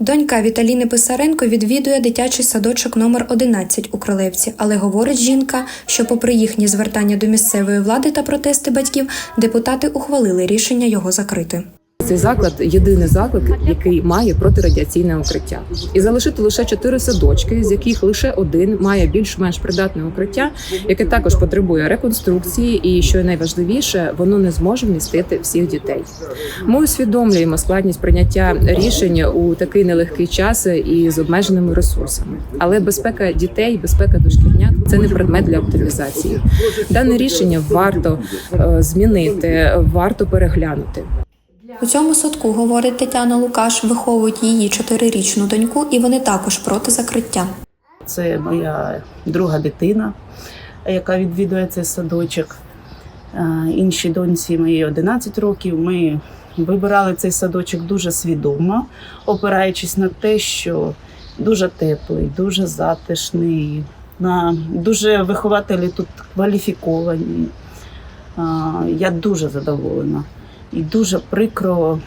Донька Віталіни Писаренко відвідує дитячий садочок номер 11 у Кролевці, але говорить жінка, що, попри їхні звертання до місцевої влади та протести батьків, депутати ухвалили рішення його закрити. Цей заклад єдиний заклад, який має протирадіаційне укриття, і залишити лише чотири садочки, з яких лише один має більш-менш придатне укриття, яке також потребує реконструкції, і що найважливіше, воно не зможе вмістити всіх дітей. Ми усвідомлюємо складність прийняття рішень у такий нелегкий час і з обмеженими ресурсами. Але безпека дітей, безпека дошкільнят це не предмет для оптимізації. Дане рішення варто е, змінити, варто переглянути. У цьому садку, говорить Тетяна Лукаш, виховують її чотирирічну доньку, і вони також проти закриття. Це моя друга дитина, яка відвідує цей садочок. Е, Іншій доньці моїй 11 років. Ми вибирали цей садочок дуже свідомо, опираючись на те, що дуже теплий, дуже затишний, на дуже вихователі тут кваліфіковані. Е, Я дуже задоволена і дуже прикро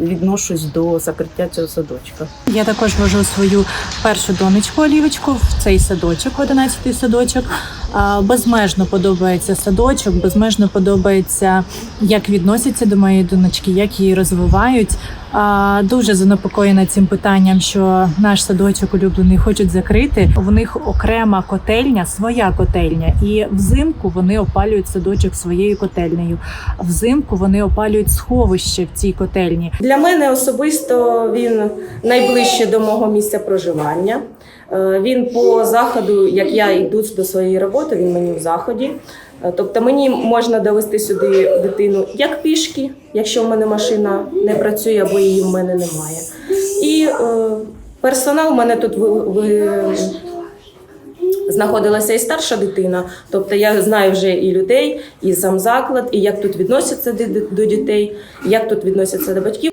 відношусь до закриття цього садочка. Я також вожу свою першу донечку Олівочку в цей садочок, 11-й садочок. Безмежно подобається садочок, безмежно подобається, як відносяться до моєї донечки, як її розвивають. Дуже занепокоєна цим питанням, що наш садочок улюблений хочуть закрити. У них окрема котельня, своя котельня, і взимку вони опалюють садочок своєю котельнею. Взимку вони опалюють сховище в цій котельні. Для мене особисто він найближче до мого місця проживання. Е, Він по заходу, як я йду до своєї роботи, він мені в заході. Е, Тобто мені можна довести сюди дитину як пішки, якщо в мене машина не працює або її в мене немає. І е, персонал в мене тут ви, ви, знаходилася і старша дитина. Тобто я знаю вже і людей, і сам заклад, і як тут відносяться до- дітей, як тут відносяться до батьків.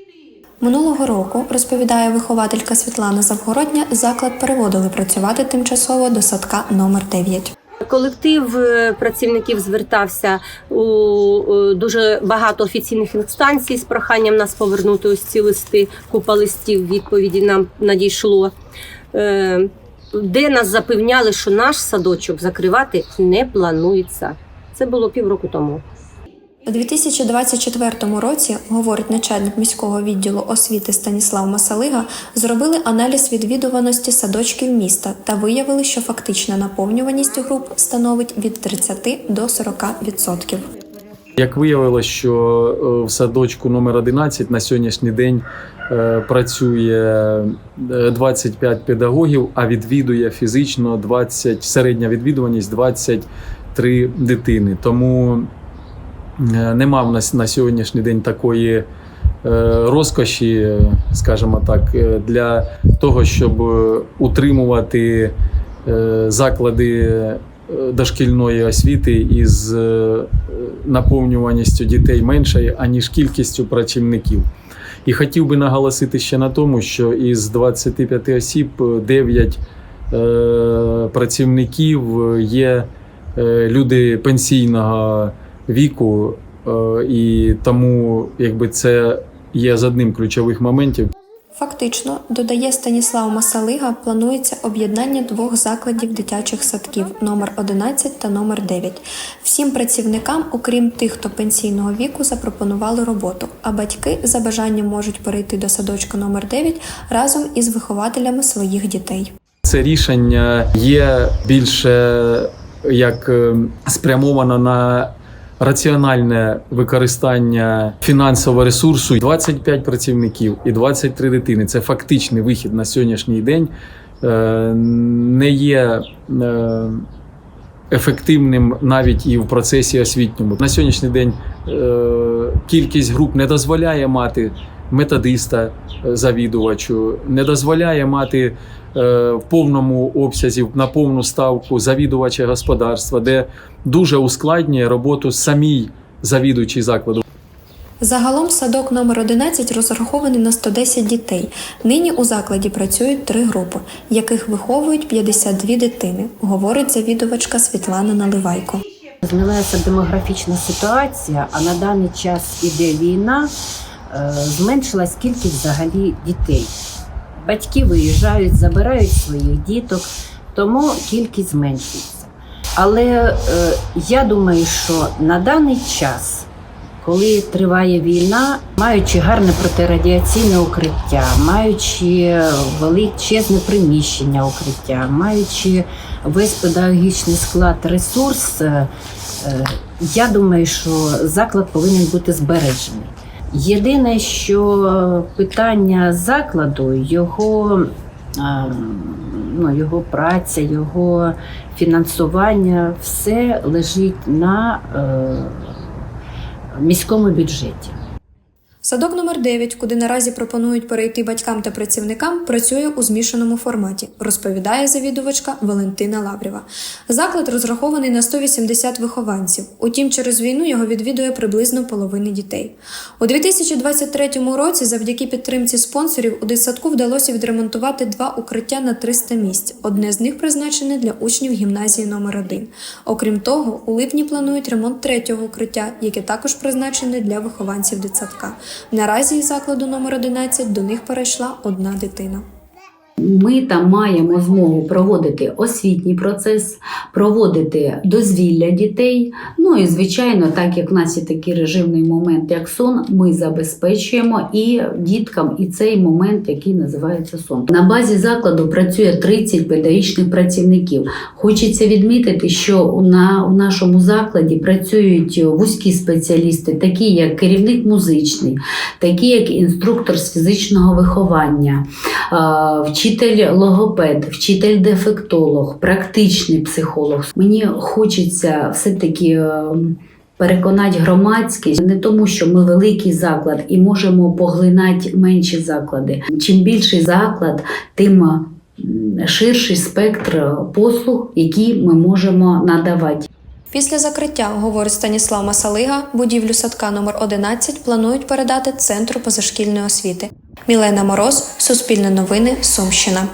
Минулого року, розповідає вихователька Світлана Завгородня, заклад переводили працювати тимчасово до садка номер 9. Колектив е, працівників звертався у е, дуже багато офіційних інстанцій з проханням нас повернути ось ці листи. Купа листів відповіді нам надійшло, е, де нас запевняли, що наш садочок закривати не планується. Це було півроку тому. У 2024 році, говорить начальник міського відділу освіти Станіслав Масалига, зробили аналіз відвідуваності садочків міста та виявили, що фактична наповнюваність груп становить від 30 до 40 відсотків. Як виявилось, що е, в садочку номер 11 на сьогоднішній день е, працює е, 25 педагогів, а відвідує фізично 20, середня відвідуваність 23 дитини. Тому е, нема в нас на сьогоднішній день такої е, розкоші, е, скажімо так, е, для того, щоб е, утримувати е, заклади е, дошкільної освіти із е, наповнюваністю дітей меншою, аніж кількістю працівників. І хотів би наголосити ще на тому, що із 25 осіб 9 е, працівників є е, люди пенсійного віку, е, і тому якби це є з одним ключових моментів. Фактично, додає Станіслав Масалига, планується об'єднання двох закладів дитячих садків номер 11 та номер 9. Всім працівникам, окрім тих, хто пенсійного віку, запропонували роботу, а батьки за бажанням можуть перейти до садочка номер 9 разом із вихователями своїх дітей. Це рішення є більше як е, спрямовано на раціональне використання фінансового ресурсу. 25 працівників і 23 дитини. Це фактичний вихід на сьогоднішній день. е, Не є е, ефективним навіть і в процесі освітньому. На сьогоднішній день е, кількість груп не дозволяє мати методиста е, завідувачу, не дозволяє мати е, в повному обсязі на повну ставку завідувача господарства, де дуже ускладнює роботу самій завідуючій закладу. Загалом садок номер 11 розрахований на 110 дітей. Нині у закладі працюють три групи, яких виховують 52 дитини, говорить завідувачка Світлана Наливайко. Змінилася демографічна ситуація, а на даний час іде війна. Е, зменшилась кількість взагалі дітей. Батьки виїжджають, забирають своїх діток, тому кількість зменшується. Але е, я думаю, що на даний час, коли триває війна, маючи гарне протирадіаційне укриття, маючи величезне приміщення укриття, маючи весь педагогічний склад, ресурс, е, е, я думаю, що заклад повинен бути збережений. Єдине, що питання закладу, його, е, ну, його праця, його фінансування, все лежить на е, міському бюджеті. Садок номер 9, куди наразі пропонують перейти батькам та працівникам, працює у змішаному форматі, розповідає завідувачка Валентина Лаврєва. Заклад розрахований на 180 вихованців. Утім, через війну його відвідує приблизно половини дітей. У 2023 році, завдяки підтримці спонсорів, у дитсадку вдалося відремонтувати два укриття на 300 місць. Одне з них призначене для учнів гімназії номер 1 Окрім того, у липні планують ремонт третього укриття, яке також призначене для вихованців дитсадка. Наразі із закладу номер 11 до них перейшла одна дитина. Ми там маємо змогу проводити освітній процес, проводити дозвілля дітей. Ну і звичайно, так як в нас є такий режимний момент, як сон, ми забезпечуємо і діткам і цей момент, який називається сон. На базі закладу працює 30 педагогічних працівників. Хочеться відмітити, що на у нашому закладі працюють вузькі спеціалісти, такі як керівник музичний, такі як інструктор з фізичного виховання. Вчитель логопед, вчитель дефектолог, практичний психолог. Мені хочеться все-таки е, переконати громадськість не тому, що ми великий заклад і можемо поглинати менші заклади. Чим більший заклад, тим ширший спектр послуг, які ми можемо надавати. Після закриття, говорить Станіслав Масалига, будівлю садка номер 11 планують передати Центру позашкільної освіти. Мілена Мороз, Суспільне новини, Сумщина.